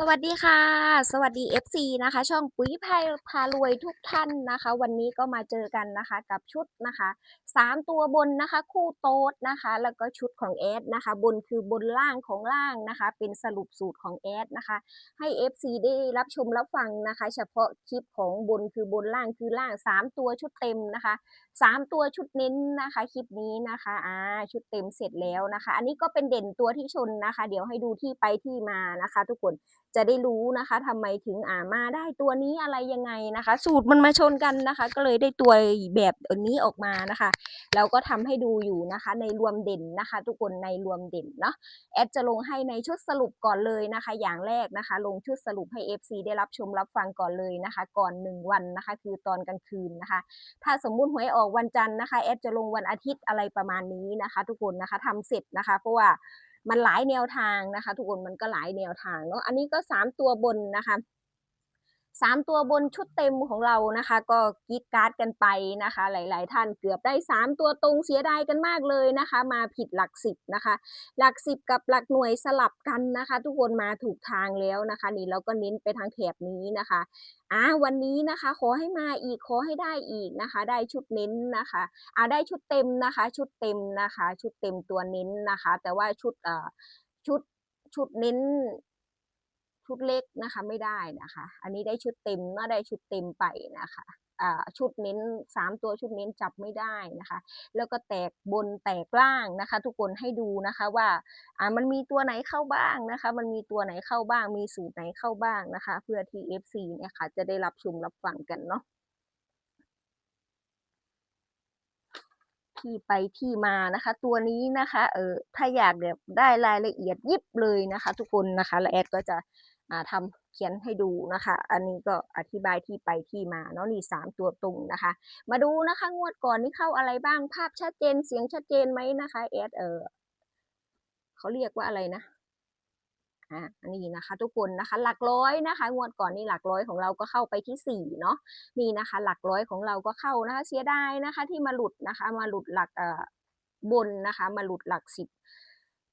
สวัสดีค่ะ สวัสดี FC นะคะ ช่องปุ๋ยพายพารวยทุกท่านนะคะ วันนี้ก็มาเจอกันนะคะ กับชุดนะคะสามตัวบนนะคะ คู่โต๊ดนะคะ แล้วก็ชุดของแอดนะคะ บนคือบนล่างของล่างนะคะ เป็นสรุปสูตรของแอดนะคะ ให้ FC ได้รับชมรับฟังนะคะ เฉพาะคลิปของบนคือบนล่างคือล่างสามตัวชุดเต็มนะคะสามตัวชุดเน้นนะคะคลิปนี้นะคะอ่าชุดเต็มเสร็จแล้วนะคะ อันนี้ก็เป็นเด่นตัวที่ชนนะคะ เดี๋ยวให้ดูที่ไปที่มานะคะ ทุกคน จะได้รู้นะคะทำไมถึงอ่ามาได้ตัวนี้อะไรยังไงนะคะ สูตรมันมาชนกันนะคะ ก็เลยได้ตัวแบบนี้ออกมานะคะแล้วก็ทำให้ดูอยู่นะคะ ในรวมเด่นนะคะ ทุกคนในรวมเด่นเนาะแอดจะลงให้ในชุดสรุปก่อนเลยนะคะ อย่างแรกนะคะ ลงชุดสรุปให้ FC ได้รับชมรับฟังก่อนเลยนะคะ ก่อน 1 วันนะคะ คือตอนกลางคืนนะคะ ถ้าสมมุติหวยออกวันจันทร์นะคะแอดจะลงวันอาทิตย์อะไรประมาณนี้นะคะ ทุกคนนะคะทำเสร็จนะคะเพราะว่า มันหลายแนวทางนะคะ ทุกคนมันก็หลายแนวทางเนาะอันนี้ก็สามตัวบนนะคะ สามตัวบนชุดเต็มของเรานะคะ ก็กีดการ์ดกันไปนะคะ หลาย ๆ ท่านเกือบได้สามตัวตรงเสียดายกันมากเลยนะคะ มาผิดหลักสิบนะคะ หลักสิบกับหลักหน่วยสลับกันนะคะ ทุกคนมาถูกทางแล้วนะคะ นี่เราก็เน้นไปทางแถบนี้นะคะอ่าวันนี้นะคะขอให้มาอีกขอให้ได้อีกนะคะ ได้ชุดเน้นนะคะอ่าได้ชุดเต็มนะคะ ชุดเต็มนะคะ ชุดเต็มตัวเน้นนะคะ แต่ว่าชุดเอ่อชุดชุดเน้น ชุดเล็กนะคะไม่ได้นะคะ อันนี้ได้ชุดเต็มน่าได้ชุดเต็มไปนะคะอ่าชุดเน้นสามตัวชุดเน้นจับไม่ได้นะคะ แล้วก็แตกบนแตกล่างนะคะ ทุกคนให้ดูนะคะว่าอ่ามันมีตัวไหนเข้าบ้างนะคะ มันมีตัวไหนเข้าบ้าง มีสูตรไหนเข้าบ้างนะคะ เพื่อที่ FC เนี่ยค่ะจะได้รับชมรับฟังกันเนาะที่ไปที่มานะคะ ตัวนี้นะคะเออถ้าอยากแบบได้รายละเอียดยิบเลยนะคะ ทุกคนนะคะแล้วแอดก็จะ ทำเขียนให้ดูนะคะ อันนี้ก็อธิบายที่ไปที่มาเนาะนี่สามตัวตรงนะคะ มาดูนะคะงวดก่อนนี่เข้าอะไรบ้างภาพชัดเจนเสียงชัดเจนไหมนะคะแอดเออเขาเรียกว่าอะไรนะอ่าอันนี้นะคะ ทุกคนนะคะ หลักร้อยนะคะ งวดก่อนนี่หลักร้อยของเราก็เข้าไปที่สี่เนาะนี่นะคะ หลักร้อยของเราก็เข้านะคะ เสียดายนะคะ ที่มาหลุดนะคะ มาหลุดหลักเอ่อบนนะคะ มาหลุดหลักสิบ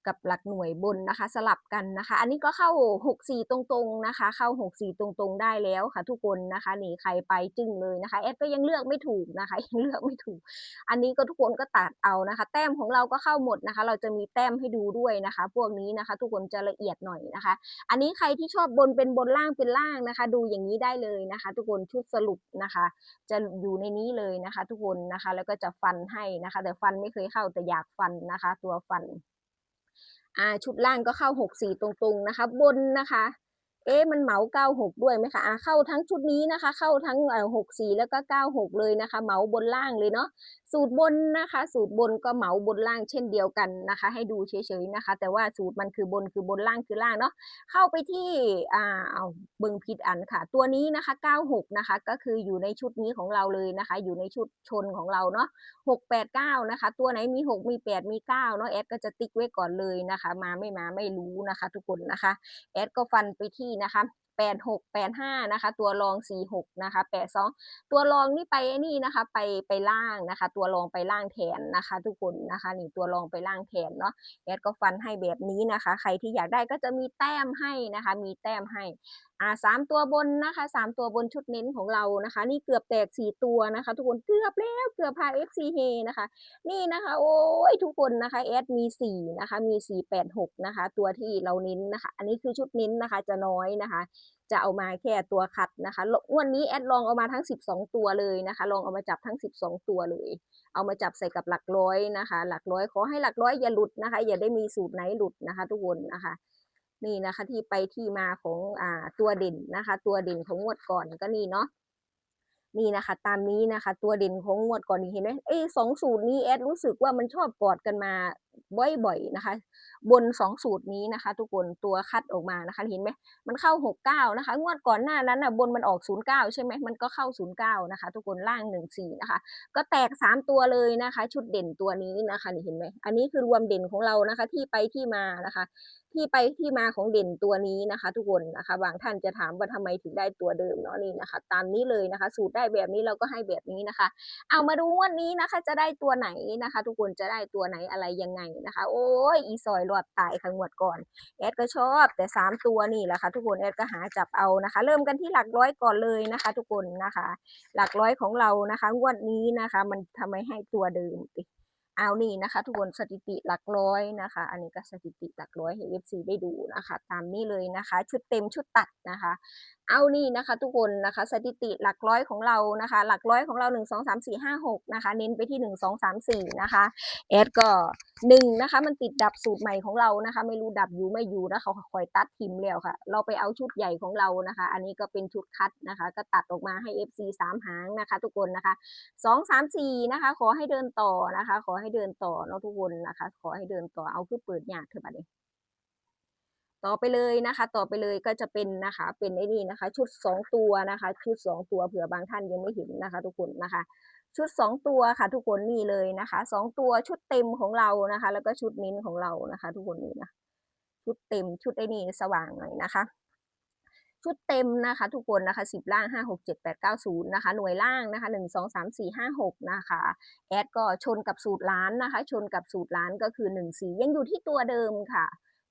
กับหลักหน่วยบนนะคะ สลับกันนะคะ อันนี้ก็เข้าหกสี่ตรงๆนะคะ เข้าหกสี่ตรงๆ ได้แล้วค่ะ ทุกคนนะคะนี่ใครไปจึ้งเลยนะคะแอดก็ยังเลือกไม่ถูกนะคะ ยังเลือกไม่ถูก อันนี้ก็ทุกคนก็ตัดเอานะคะ แต้มของเราก็เข้าหมดนะคะ เราจะมีแต้มให้ดูด้วยนะคะ พวกนี้นะคะ ทุกคนจะละเอียดหน่อยนะคะ อันนี้ใครที่ชอบบนเป็นบนล่างเป็นล่างนะคะ ดูอย่างนี้ได้เลยนะคะ ทุกคนชุดสรุปนะคะ จะอยู่ในนี้เลยนะคะ ทุกคนนะคะ แล้วก็จะฟันให้นะคะ แต่ฟันไม่เคยเข้าแต่อยากฟันนะคะ ตัวฟัน อ่าชุดล่างก็เข้าหกสี่ตรงๆนะคะ บนนะคะ เอ๊ะมันเหมาเก้าหกด้วยไหมคะอ่าเข้าทั้งชุดนี้นะคะ เข้าทั้งหกสี่แล้วก็เก้าหกเลยนะคะ เหมาบนล่างเลยเนาะสูตรบนนะคะ สูตรบนก็เหมาบนล่างเช่นเดียวกันนะคะ ให้ดูเฉยๆนะคะ แต่ว่าสูตรมันคือบนคือบนล่างคือล่างเนาะเข้าไปที่อ่าเอาเบิ่งผิดอันค่ะ ตัวนี้นะคะเก้าหกนะคะ ก็คืออยู่ในชุดนี้ของเราเลยนะคะ อยู่ในชุดชนของเราเนาะหกแปดเก้านะคะ ตัวไหนมีหกมีแปดมีเก้าเนาะแอดก็จะติ๊กไว้ก่อนเลยนะคะ มาไม่มาไม่รู้นะคะ ทุกคนนะคะแอดก็ฟันไปที่นะคะ แปดหกแปดห้านะคะ ตัวรองสี่หกนะคะแปดสองตัวรองนี่ไปนี่นะคะ ไปไปล่างนะคะ ตัวรองไปล่างแทนนะคะ ทุกคนนะคะนี่ตัวรองไปล่างแทนเนาะแอดก็ฟันให้แบบนี้นะคะ ใครที่อยากได้ก็จะมีแต้มให้นะคะ มีแต้มให้อ่าสามตัวบนนะคะสามตัวบนชุดเน้นของเรานะคะ นี่เกือบแตกสี่ตัวนะคะ ทุกคนเกือบแล้วเกือบพา FC เฮนะคะ นี่นะคะ โอ้ยทุกคนนะคะแอดมีสี่นะคะมีสี่แปดหกนะคะ ตัวที่เราเน้นนะคะ อันนี้คือชุดเน้นนะคะจะน้อยนะคะ จะเอามาแค่ตัวคัดนะคะวันนี้แอดลองเอามาทั้ง 12 ตัวเลยนะคะ ลองเอามาจับทั้ง 12 ตัวเลย เอามาจับใส่กับหลักร้อยนะคะ หลักร้อยขอให้หลักร้อยอย่าหลุดนะคะ อย่าได้มีสูตรไหนหลุดนะคะ ทุกคนนะคะ นี่นะคะ ที่ไปที่มาของอ่าตัวเด่นนะคะ ตัวเด่นของงวดก่อนก็นี่เนาะนี่นะคะ ตามนี้นะคะ ตัวเด่นของงวดก่อนนี่เห็นไหมเอ้สองสูตรนี้แอดรู้สึกว่ามันชอบกอดกันมา บ่อยๆนะคะ บนสองสูตรนี้นะคะ ทุกคนตัวคัดออกมานะคะเห็นไหมมันเข้าหกเก้านะคะ งวดก่อนหน้านั้นนะบนมันออกศูนย์เก้าใช่ไหมมันก็เข้าศูนย์เก้านะคะ ทุกคนล่างหนึ่งสี่นะคะ ก็แตกสามตัวเลยนะคะ ชุดเด่นตัวนี้นะคะนี่เห็นไหมอันนี้คือรวมเด่นของเรานะคะ ที่ไปที่มานะคะ ที่ไปที่มาของเด่นตัวนี้นะคะ ทุกคนนะคะบางท่านจะถามว่าทำไมถึงได้ตัวเดิมเนาะนี่นะคะ ตามนี้เลยนะคะ สูตรได้แบบนี้เราก็ให้แบบนี้นะคะ เอามาดูงวันนี้นะคะ จะได้ตัวไหนนะคะ ทุกคนจะได้ตัวไหนอะไรยังไงให้นะคะ โอ้ยอีซอยรอดตายขังหวดก่อน แอดก็ชอบแต่สามตัวนี่แหละค่ะทุกคนแอดก็หาจับเอานะคะ เริ่มกันที่หลักร้อยก่อนเลยนะคะ ทุกคนนะคะ หลักร้อยของเรานะคะ งวดนี้นะคะ มันทำไมให้ตัวเดิมติ เอานี่นะคะ ทุกคนสถิติหลักร้อยนะคะ อันนี้ก็สถิติหลักร้อยให้ FC ได้ดูนะคะ ตามนี้เลยนะคะ ชุดเต็มชุดตัดนะคะ เอานี่นะคะ ทุกคนนะคะ สถิติหลักร้อยของเรานะคะ หลักร้อยของเราหนึ่งสองสามสี่ห้าหกนะคะ เน้นไปที่หนึ่งสองสามสี่นะคะแอดก็หนึ่งนะคะ มันติดดับสูตรใหม่ของเรานะคะ ไม่รู้ดับอยู่ไม่อยู่นะเขาคอยตัดทิมแล้วค่ะ เราไปเอาชุดใหญ่ของเรานะคะ อันนี้ก็เป็นชุดคัดนะคะ ก็ตัดออกมาให้ FC สามหางนะคะ ทุกคนนะคะสองสามสี่นะคะ ขอให้เดินต่อนะคะ ขอใให้เดินต่อเนาะทุกคนนะคะ ขอให้เดินต่อเอาคือเปิดยากเถอะบัดนี้ต่อไปเลยนะคะ ต่อไปเลยก็จะเป็นนะคะ เป็นไอ้นี่นะคะ ชุดสองตัวนะคะ ชุดสองตัวเผื่อบางท่านยังไม่เห็นนะคะ ทุกคนนะคะ ชุดสองตัวค่ะ ทุกคนนี่เลยนะคะสองตัวชุดเต็มของเรานะคะ แล้วก็ชุดนิ้นของเรานะคะ ทุกคนนี่นะชุดเต็มชุดไอ้นี่สว่างหน่อยนะคะ ชุดเต็มนะคะทุกคนนะคะสิบล่างห้าหกเจ็ดแปดเก้าศูนย์นะคะหน่วยล่างนะคะหนึ่งสองสามสี่ห้าหกนะคะแอดก็ชนกับสูตรล้านนะคะ ชนกับสูตรล้านก็คือหนึ่งสียังอยู่ที่ตัวเดิมค่ะ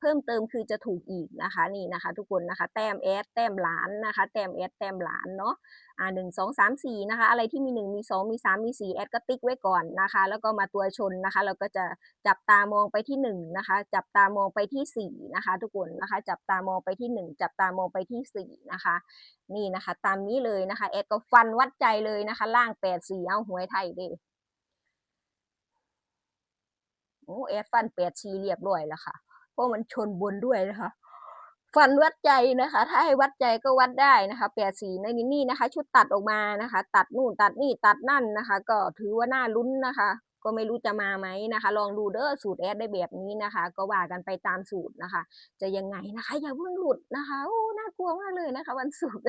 พิ่มเติมคือจะถูกอีกนะคะนี่นะคะ ทุกคนนะคะ แต้มแอดแต้มล้านนะคะ แต้มแอดแต้มล้านเนาะอ่าหนึ่งสองสามสี่นะคะ อะไรที่มีหนึ่งมีสองมีสามมีสี่แอดก็ติ๊กไว้ก่อนนะคะ แล้วก็มาตัวชนนะคะ เราก็จะจับตามองไปที่หนึ่งนะคะ จับตามองไปที่สี่นะคะ ทุกคนนะคะ จับตามองไปที่หนึ่งจับตามองไปที่สี่นะคะ นี่นะคะ ตามนี้เลยนะคะแอดก็ฟันวัดใจเลยนะคะ ล่างแปดสี่เอาหวยไทยเด้โอ้แอดฟันแปดสี่เรียบร้อยแล้วค่ะ เพราะมันชนบนด้วยนะคะฟันวัดใจนะคะ ถ้าให้วัดใจก็วัดได้นะคะแปดสีในนี้นี่นะคะ ชุดตัดออกมานะคะ ตัดนู่นตัดนี่ตัดนั่นนะคะ ก็ถือว่าน่าลุ้นนะคะ ก็ไม่รู้จะมาไหมนะคะ ลองดูเด้อสูตรแอดได้แบบนี้นะคะ ก็ว่ากันไปตามสูตรนะคะ จะยังไงนะคะ อย่าเพิ่งหลุดนะคะโอ้น่ากลัวมากเลยนะคะ วันศุกร์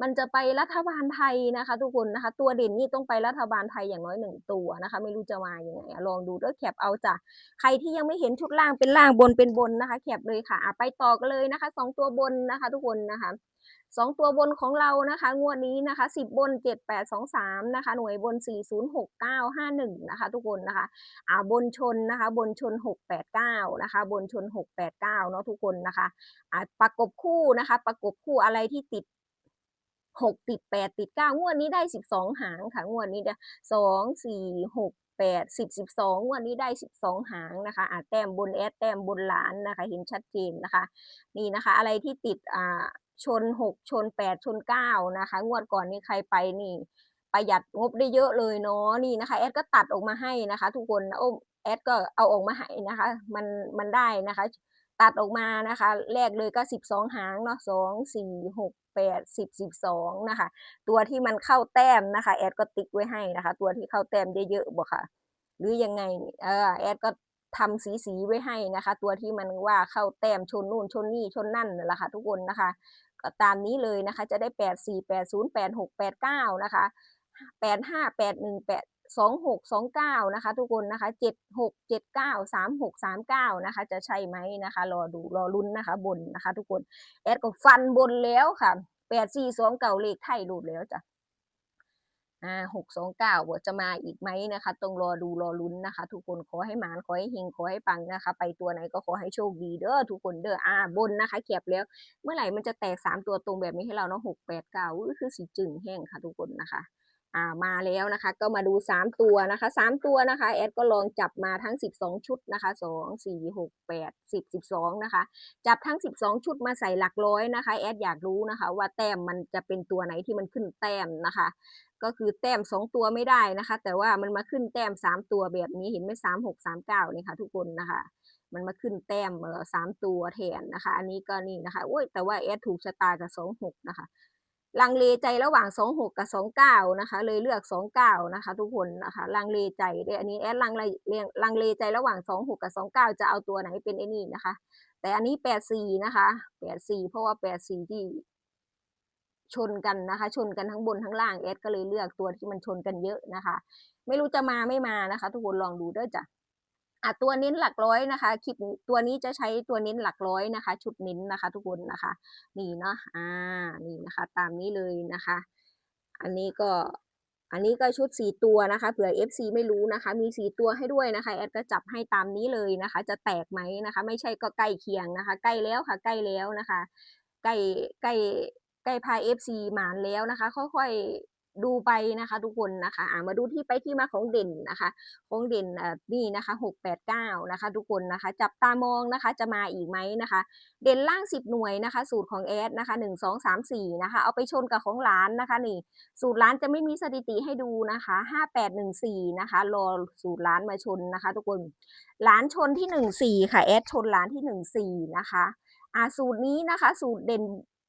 มันจะไปรัฐบาลไทยนะคะ ทุกคนนะคะ ตัวเด่นนี่ต้องไปรัฐบาลไทยอย่างน้อยหนึ่งตัวนะคะ ไม่รู้จะมายังไงลองดูเด้อแคปเอาจ้ะใครที่ยังไม่เห็นชุดล่างเป็นล่างบนเป็นบนนะคะแคปเลยค่ะไปต่อกันเลยนะคะสองตัวบนนะคะ ทุกคนนะคะสองตัวบนของเรานะคะ งวดนี้นะคะสิบบนเจ็ดแปดสองสามนะคะ หน่วยบนสี่ศูนย์หกเก้าห้าหนึ่งนะคะ ทุกคนนะคะ อ่าบนชนนะคะ บนชนหกแปดเก้านะคะ บนชนหกแปดเก้าเนาะทุกคนนะคะอ่าประกบคู่นะคะ ประกบคู่อะไรที่ติดหกติดแปดติดเก้างวดนี้ได้สิบสองหางค่ะงวดนี้จะสองสี่หกแปดสิบสิบสองวันนี้ได้สิบสองหางนะคะอ่าแต้มบนแอดแต้มบนหลานนะคะ เห็นชัดเจนนะคะ นี่นะคะ อะไรที่ติดอ่า ชนหกชนแปดชนเก้านะคะ งวดก่อนนี้ใครไปนี่ประหยัดงบได้เยอะเลยเนาะนี่นะคะแอดก็ตัดออกมาให้นะคะ ทุกคนโอ้แอดก็เอาออกมาให้นะคะ มันมันได้นะคะ ตัดออกมานะคะ แรกเลยก็สิบสองหางเนาะสองสี่หกแปดสิบสิบสองนะคะ ตัวที่มันเข้าแต้มนะคะ แอดก็ติ๊กไว้ให้นะคะ ตัวที่เข้าแต้มเยอะๆบ่ค่ะ หรือยังไงเออแอดก็ทำสีสีไว้ให้นะคะ ตัวที่มันว่าเข้าแต้มชนนู่นชนนี่ชนนั่นแหละค่ะทุกคนนะคะ ตามนี้เลยนะคะ จะได้แปดสี่แปดศูนย์แปดหกแปดเก้านะคะแปดห้าแปดหนึ่งแปดสองหกสองเก้านะคะ ทุกคนนะคะเจ็ดหกเจ็ดเก้าสามหกสามเก้านะคะ จะใช่ไหมนะคะ รอดูรอลุ้นนะคะบนนะคะ ทุกคน แอดก็ฟันบนแล้วค่ะแปดสี่สองเก่าเลขไทยรูดแล้วจ้ะ อ่าหกสองเก้าจะมาอีกไหมนะคะ ต้องรอดูรอลุ้นนะคะ ทุกคนขอให้หมานขอให้เฮงขอให้ปังนะคะ ไปตัวไหนก็ขอให้โชคดีเด้อทุกคนเด้ออ่าบนนะคะเขียบแล้ว เมื่อไหร่มันจะแตกสามตัวตรงแบบนี้ให้เราเนาะหกแปดเก้าคือสีจึงแห้งค่ะทุกคนนะคะ อ่ามาแล้วนะคะ ก็มาดูสามตัวนะคะสามตัวนะคะแอดก็ลองจับมาทั้งสิบสองชุดนะคะสองสี่หกแปดสิบสิบสองนะคะ จับทั้ง12ชุดมาใส่หลักร้อยนะคะแอดอยากรู้นะคะ ว่าแต้มมันจะเป็นตัวไหนที่มันขึ้นแต้มนะคะ ก็คือแต้ม2ตัวไม่ได้นะคะ แต่ว่ามันมาขึ้นแต้ม3ตัวแบบนี้เห็นไหมสามหกสามเก้านี่ค่ะทุกคนนะคะมันมาขึ้นแต้มเออสามตัวแทนนะคะ อันนี้ก็นี่นะคะโอ้ยแต่ว่าแอดถูกชะตากับสองหกนะคะ ลังเลใจระหว่างสองหกกับสองเก้านะคะ เลยเลือกสองเก้านะคะ ทุกคนนะคะ ลังเลใจเด้วยอันนี้แอดลังเลลังเลใจระหว่างสองหกกับสองเก้าจะเอาตัวไหนเป็นไอ้นี่นะคะ แต่อันนี้แปดสี่นะคะแปดสี่เพราะว่าแปดสี่ที่ชนกันนะคะ ชนกันทั้งบนทั้งล่างแอดก็เลยเลือกตัวที่มันชนกันเยอะนะคะ ไม่รู้จะมาไม่มานะคะ ทุกคนลองดูด้อจ้ะ อะตัวเน้นหลักร้อยนะคะคลิปตัวนี้จะใช้ตัวเน้นหลักร้อยนะคะ ชุดเน้นนะคะ ทุกคนนะคะนี่เนาะอ่านี่นะคะ ตามนี้เลยนะคะ อันนี้ก็อันนี้ก็ชุดสี่ตัวนะคะเผื่อ FC ไม่รู้นะคะ มีสี่ตัวให้ด้วยนะคะแอดก็จับให้ตามนี้เลยนะคะ จะแตกไหมนะคะ ไม่ใช่ก็ใกล้เคียงนะคะ ใกล้แล้วค่ะ ใกล้แล้วนะคะ ใกล้ใกล้ใกล้พาย FC หมานแล้วนะคะ ค่อยๆ ดูไปนะคะทุกคนนะคะมาดูที่ไปที่มาของเด่นนะคะ ของเด่นนี่นะคะหกแปดเก้านะคะ ทุกคนนะคะ จับตามองนะคะจะมาอีกไหมนะคะ เด่นล่างสิบหน่วยนะคะ สูตรของแอดนะคะหนึ่งสองสามสี่นะคะ เอาไปชนกับของหลานนะคะนี่ สูตรร้านจะไม่มีสถิติให้ดูนะคะห้าแปดหนึ่งสี่นะคะรอสูตรร้านมาชนนะคะ ทุกคนร้านชนที่หนึ่งสี่ค่ะแอดชนร้านที่หนึ่งสี่นะคะอ่าสูตรนี้นะคะ สูตรเด่น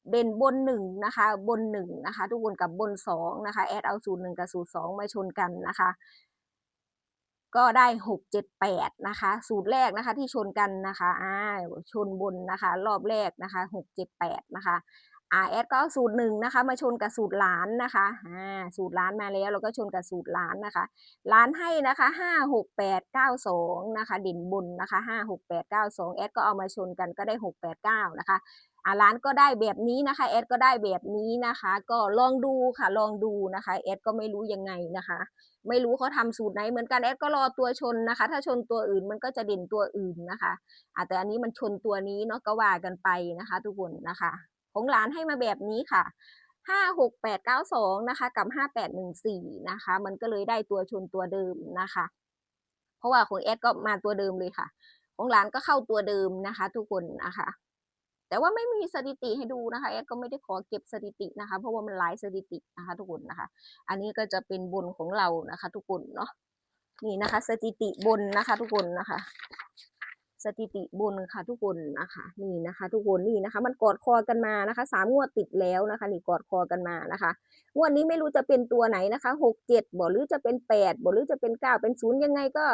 เด่นบนหนึ่งนะคะ บนหนึ่งนะคะ ทุกคนกับบนสองนะคะแอดเอาสูตรหนึ่งกับสูตรสองมาชนกันนะคะ ก็ได้หกเจ็ดแปดนะคะ สูตรแรกนะคะ ที่ชนกันนะคะอ่าชนบนนะคะ รอบแรกนะคะหกเจ็ดแปดนะคะอ่าแอดก็สูตรหนึ่งนะคะ มาชนกับสูตรหลานนะคะอ่าสูตรหลานมาแล้วเราก็ชนกับสูตรหลานนะคะหลานให้นะคะห้าหกแปดเก้าสองนะคะด่นบนนะคะห้าหกแปดเก้าสองแอดก็เอามาชนกันก็ได้หกแปดเก้านะคะ อ่าร้านก็ได้แบบนี้นะคะแอดก็ได้แบบนี้นะคะ ก็ลองดูค่ะลองดูนะคะแอดก็ไม่รู้ยังไงนะคะ ไม่รู้เขาทำสูตรไหนเหมือนกันแอดก็รอตัวชนนะคะ ถ้าชนตัวอื่นมันก็จะเด่นตัวอื่นนะคะอาแต่อันนี้มันชนตัวนี้เนาะก็ว่ากันไปนะคะ ทุกคนนะคะ ของร้านให้มาแบบนี้ค่ะห้าหกแปดเก้าสองนะคะกับห้าแปดหนึ่งสี่นะคะ มันก็เลยได้ตัวชนตัวเดิมนะคะ เพราะว่าของแอดก็มาตัวเดิมเลยค่ะ ของร้านก็เข้าตัวเดิมนะคะ ทุกคนนะคะ แต่ว่าไม่มีสถิติให้ดูนะคะแอดก็ไม่ได้ขอเก็บสถิตินะคะ เพราะว่ามันหลายสถิตินะคะทุกคนนะคะ อันนี้ก็จะเป็นบนของเรานะคะ ทุกคนเนาะนี่นะคะ สถิติบนนะคะ ทุกคนนะคะสถิติบนค่ะทุกคนนะคะนี่นะคะ ทุกคนนี่นะคะ มันกอดคอกันมานะคะสามงวดติดแล้วนะคะนี่กอดคอกันมานะคะงวดนี้ไม่รู้จะเป็นตัวไหนนะคะหกเจ็ดบ่หรือจะเป็นแปดบ่หรือจะเป็นเก้าเป็นศูนย์ยังไงก็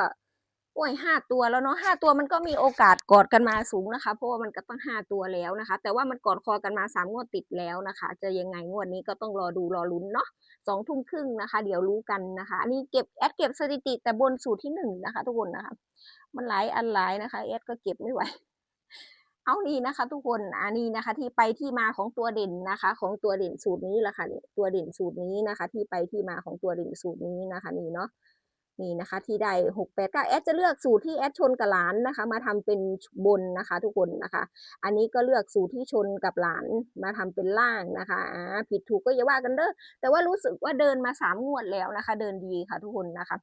โอ้ยห้าตัวแล้วเนาะห้าตัวมันก็มีโอกาสกอดกันมาสูงนะคะ เพราะว่ามันก็ต้องห้าตัวแล้วนะคะ แต่ว่ามันกอดคอกันมาสามงวดติดแล้วนะคะ จะยังไงงวดนี้ก็ต้องรอดูรอลุ้นเนาะสองทุ่มครึ่งนะคะ เดี๋ยวรู้กันนะคะ อันนี้เก็บแอดเก็บสถิติแต่บนสูตรที่หนึ่งนะคะ ทุกคนนะคะ มันหลายอันหลายนะคะแอดก็เก็บไม่ไหวเอานี่นะคะ ทุกคนอันนี้นะคะ ที่ไปที่มาของตัวเด่นนะคะ ของตัวเด่นสูตรนี้แหละค่ะตัวเด่นสูตรนี้นะคะ ที่ไปที่มาของตัวเด่นสูตรนี้นะคะ นี่เนาะ นี่นะคะ ที่ได้หกแปดเก้าแอดจะเลือกสูตรที่แอดชนกับหลานนะคะ มาทำเป็นบนนะคะ ทุกคนนะคะ อันนี้ก็เลือกสูตรที่ชนกับหลานมาทำเป็นล่างนะคะอ่าผิดถูกก็อย่าว่ากันเด้อแต่ว่ารู้สึกว่าเดินมาสามงวดแล้วนะคะ เดินดีค่ะทุกคนนะคะ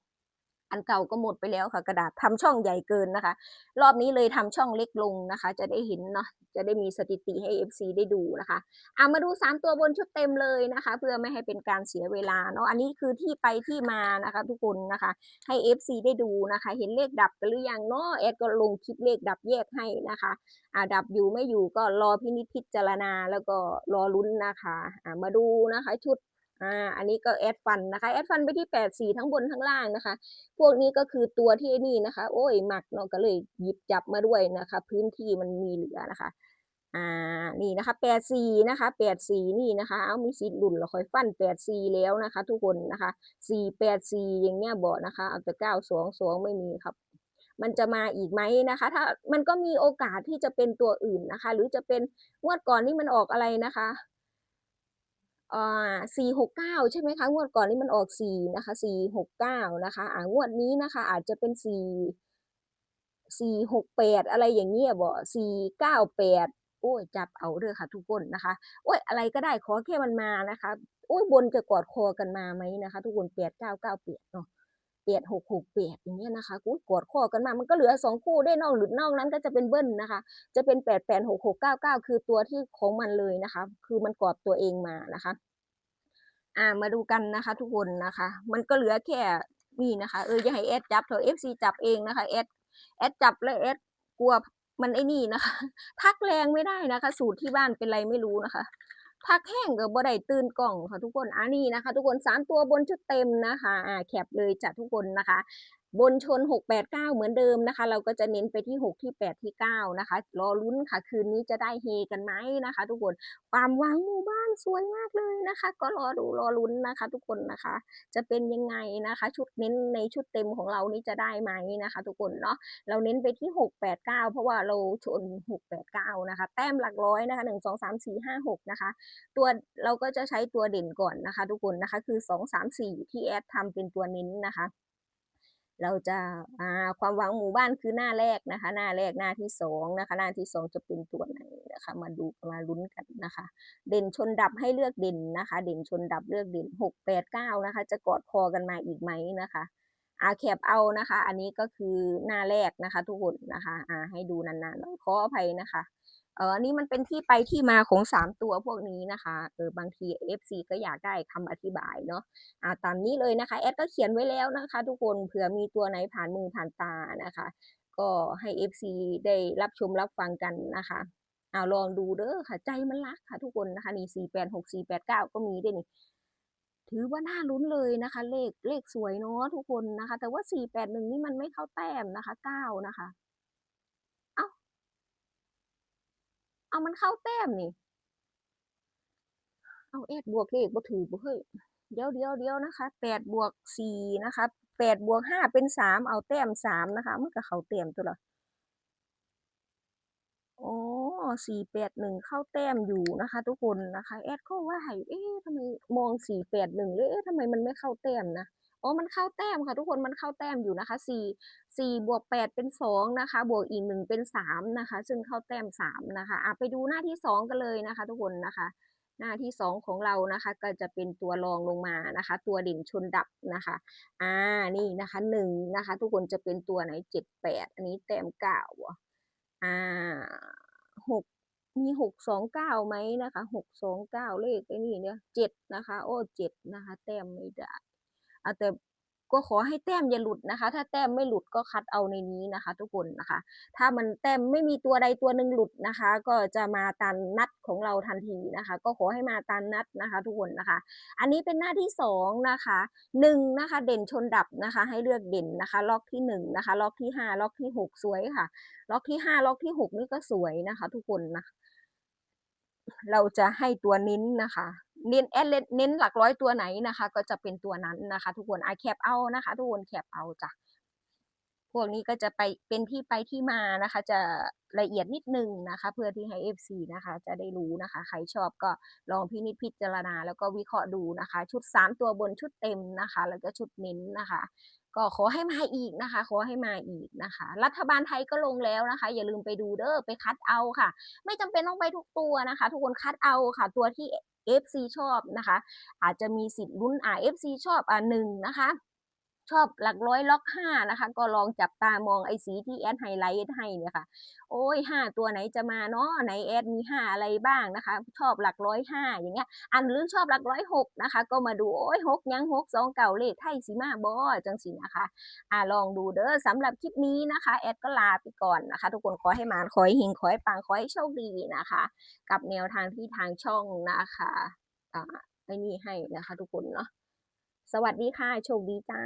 อันเก่าก็หมดไปแล้วค่ะ กระดาษทำช่องใหญ่เกินนะคะ รอบนี้เลยทำช่องเล็กลงนะคะ จะได้เห็นเนาะจะได้มีสถิติให้ FC ได้ดูนะคะอะมาดู 3 ตัวบนชุดเต็มเลยนะคะ เพื่อไม่ให้เป็นการเสียเวลาเนาะอันนี้คือที่ไปที่มานะคะ ทุกคนนะคะ ให้ FC ได้ดูนะคะ เห็นเลขดับกันหรือยังเนาะแอดก็ลงคลิปเลขดับแยกให้นะคะอ่าดับอยู่ไม่อยู่ก็รอพินิจพิจารณาแล้วก็รอลุ้นนะคะอ่ามาดูนะคะ ชุด อ่าอันนี้ก็แอดฟันนะคะแอดฟันไปที่84ทั้งบนทั้งล่างนะคะ พวกนี้ก็คือตัวที่นี่นะคะ โอ้ยหมักเนาะก็เลยหยิบจับมาด้วยนะคะ พื้นที่มันมีเหลือนะคะอ่านี่นะคะแปดสีนะคะแปดสีนี่นะคะเอามีสิทธิ์หลุนเราค่อยฟันแปดสีแล้วนะคะ ทุกคนนะคะสี่แปดสีอย่างเงี้ยบอกนะคะเอาแต่เก้าสองสองไม่มีครับมันจะมาอีกไหมนะคะ ถ้ามันก็มีโอกาสที่จะเป็นตัวอื่นนะคะ หรือจะเป็นงวดก่อนนี่มันออกอะไรนะคะ สี่หกเก้าใช่ไหมคะ งวดก่อนนี่มันออกสี่นะคะสี่หกเก้านะคะอ่างวดนี้นะคะ อาจจะเป็นสี่สี่หกแปดอะไรอย่างเงี้ยบ่สี่เก้าแปดโอ้ยจับเอาเด้อค่ะทุกคนนะคะ โอ้ยอะไรก็ได้ขอแค่มันมานะคะ โอ้ยบนจะกอดคอกันมาไหมนะคะ ทุกคนแปดเก้าเก้าแปดเนาะ แปดหกหกแปดอย่างเงี้ยนะคะกูกอดคอกันมา มันก็เหลือสองคู่ได้นอกหรือนอกนั้นก็จะเป็นเบิ้ลนะคะ จะเป็นแปดแปดหกหกเก้าเก้าคือตัวที่ของมันเลยนะคะ คือมันกอดตัวเองมานะคะ อ่ามาดูกันนะคะ ทุกคนนะคะ มันก็เหลือแค่นี่นะคะเอออย่าให้แอดจับเถอะเอฟซีจับเองนะคะแอดแอดจับแล้วแอดกลัวมันไอ้นี่นะคะ ทักแรงไม่ได้นะคะ สูตรที่บ้านเป็นไรไม่รู้นะคะ ผักแห้งกับบ่ได้ตื่นกล่องค่ะทุกคนอันนี้นะคะ ทุกคนสามตัวบนชุดเต็มนะคะอ่าแคบเลยจ้ะทุกคนนะคะ บนชน 689 เหมือนเดิมนะคะ เราก็จะเน้นไปที่ 6 ที่ 8 ที่ 9 นะคะ รอลุ้นค่ะ คืนนี้จะได้เฮกันไหมนะคะ ทุกคนความหวังหมู่บ้านสวยมากเลยนะคะ ก็รอดูรอลุ้นนะคะ ทุกคนนะคะ จะเป็นยังไงนะคะ ชุดเน้นในชุดเต็มของเรานี่จะได้ไหมนะคะ ทุกคนเนาะเราเน้นไปที่ 689 เพราะว่าเราชน 689 นะคะ แต้มหลักร้อยนะคะ 1 2 3 4 5 6 นะคะ ตัวเราก็จะใช้ตัวเด่นก่อนนะคะ ทุกคนนะคะคือ 2 3 4 ที่แอดทำเป็นตัวเน้นนะคะ เราจะาความหวังหมู่บ้านคือหน้าแรกนะคะ หน้าแรกหน้าที่สองนะคะ หน้าที่สองจะเป็นตัวไหนนะคะ มาดูมาลุ้นกันนะคะ เด่นชนดับให้เลือกเด่นนะคะ เด่นชนดับเลือกเด่นหกแปดเก้านะคะ จะกอดคอกันมาอีกไหมนะคะอาแคปเอานะคะ อันนี้ก็คือหน้าแรกนะคะ ทุกคนนะคะอาให้ดูนานๆขออภัยนะคะ เออนี่มันเป็นที่ไปที่มาของสามตัวพวกนี้นะคะเออบางที FC ก็อยากได้คำอธิบายเนาะอ่าตามนี้เลยนะคะแอดก็เขียนไว้แล้วนะคะ ทุกคนเผื่อมีตัวไหนผ่านมือผ่านตานะคะ ก็ให้ FC ได้รับชมรับฟังกันนะคะเอาลองดูเด้อค่ะ ใจมันรักค่ะ ทุกคนนะคะนี่สี่แปดหกสี่แปดเก้าก็มีด้วยนี่ถือว่าน่าลุ้นเลยนะคะ เลขเลขสวยเนาะทุกคนนะคะ แต่ว่าสี่แปดหนึ่งนี่มันไม่เข้าแต้มนะคะเก้านะคะ เอา เอามันเข้าแต้มนี่ เอาแอดบวกเลขบ่ถือบ่เฮ้ยเดี๋ยวเดี๋ยวเดี๋ยวนะคะแปดบวกสี่นะคะแปดบวกห้าเป็นสามเอาแต้มสามนะคะมันก็เข้าแต้มตัวละอ๋อสี่แปดหนึ่งเข้าแต้มอยู่นะคะ ทุกคนนะคะ แอดก็ว่าเอ๊ะทำไมมองสี่แปดหนึ่งเลยเอ๊ะทำไมมันไม่เข้าแต้มนะ โอ๋อมันเข้าแต้มค่ะ ทุกคนมันเข้าแต้มอยู่นะคะสี่สี่บวกแปดเป็นสองนะคะ บวกอีกหนึ่งเป็นสามนะคะ ซึ่งเข้าแต้มสามนะคะอะไปดูหน้าที่สองกันเลยนะคะ ทุกคนนะคะ หน้าที่สองของเรานะคะ ก็จะเป็นตัวรองลงมานะคะ ตัวเด่นชนดับนะคะอ่านี่นะคะหนึ่งนะคะ ทุกคนจะเป็นตัวไหนเจ็ดแปดอันนี้แต้มเก้าอ่าหกมีหกสองเก้าไหมนะคะหกสองเก้าเลขไอ้นี่เนี่ยเจ็ดนะคะ โอ้เจ็ดนะคะ แต้มไม่ได้ แต่ก็ขอให้แต้มอย่าหลุดนะคะ ถ้าแต้มไม่หลุดก็คัดเอาในนี้นะคะ ทุกคนนะคะ ถ้ามันแต้มไม่มีตัวใดตัวหนึ่งหลุดนะคะ ก็จะมาตามนัดของเราทันทีนะคะ ก็ขอให้มาตามนัดนะคะ ทุกคนนะคะ อันนี้เป็นหน้าที่สองนะคะหนึ่งนะคะ เด่นชนดับนะคะ ให้เลือกเด่นนะคะ ล็อกที่หนึ่งนะคะ ล็อกที่ห้าล็อกที่หกสวยค่ะ ล็อกที่ห้าล็อกที่หกนี่ก็สวยนะคะ ทุกคนนะเราจะให้ตัวเน้นนะคะ เน้นแอดเน้นหลักร้อยตัวไหนนะคะ ก็จะเป็นตัวนั้นนะคะ ทุกคนไอแคปเอานะคะ ทุกคนแคปเอาจ้ะพวกนี้ก็จะไปเป็นที่ไปที่มานะคะ จะละเอียดนิดนึงนะคะ เพื่อที่ให้ FC นะคะ จะได้รู้นะคะ ใครชอบก็ลองพินิจพิจารณา แล้วก็วิเคราะห์ดูนะคะ ชุด 3 ตัวบนชุดเต็มนะคะ แล้วก็ชุดเน้นนะคะ ก็ขอให้มาอีกนะคะ ขอให้มาอีกนะคะ รัฐบาลไทยก็ลงแล้วนะคะ อย่าลืมไปดูเด้อไปคัดเอาค่ะ ไม่จำเป็นต้องไปทุกตัวนะคะ ทุกคนคัดเอาค่ะ ตัวที่ FC ชอบนะคะ อาจจะมีสิทธิ์ลุ้นอ่า FC ชอบอ่าหนึ่งนะคะ ชอบหลักร้อยล็อกห้านะคะ ก็ลองจับตามองไอ้สีที่แอดไฮไลท์ให้เนี่ยค่ะ โอ้ยห้าตัวไหนจะมาเนาะไหนแอดมีห้าอะไรบ้างนะคะ ชอบหลักร้อยห้าอย่างเงี้ย อันหรือชอบหลักร้อยหกนะคะ ก็มาดูโอ้ยหกยังหกสองเก่าเลขไทยสีมาบอจังสีนะคะ อ่าลองดูเด้อสำหรับคลิปนี้นะคะ แอดก็ลาไปก่อนนะคะ ทุกคนขอให้มาขอให้หิงขอให้ปังขอให้โชคดีนะคะ กับแนวทางที่ทางช่องนะคะอ่าไอ้นี่ให้นะคะ ทุกคนเนาะ สวัสดีค่ะ โชคดีจ้า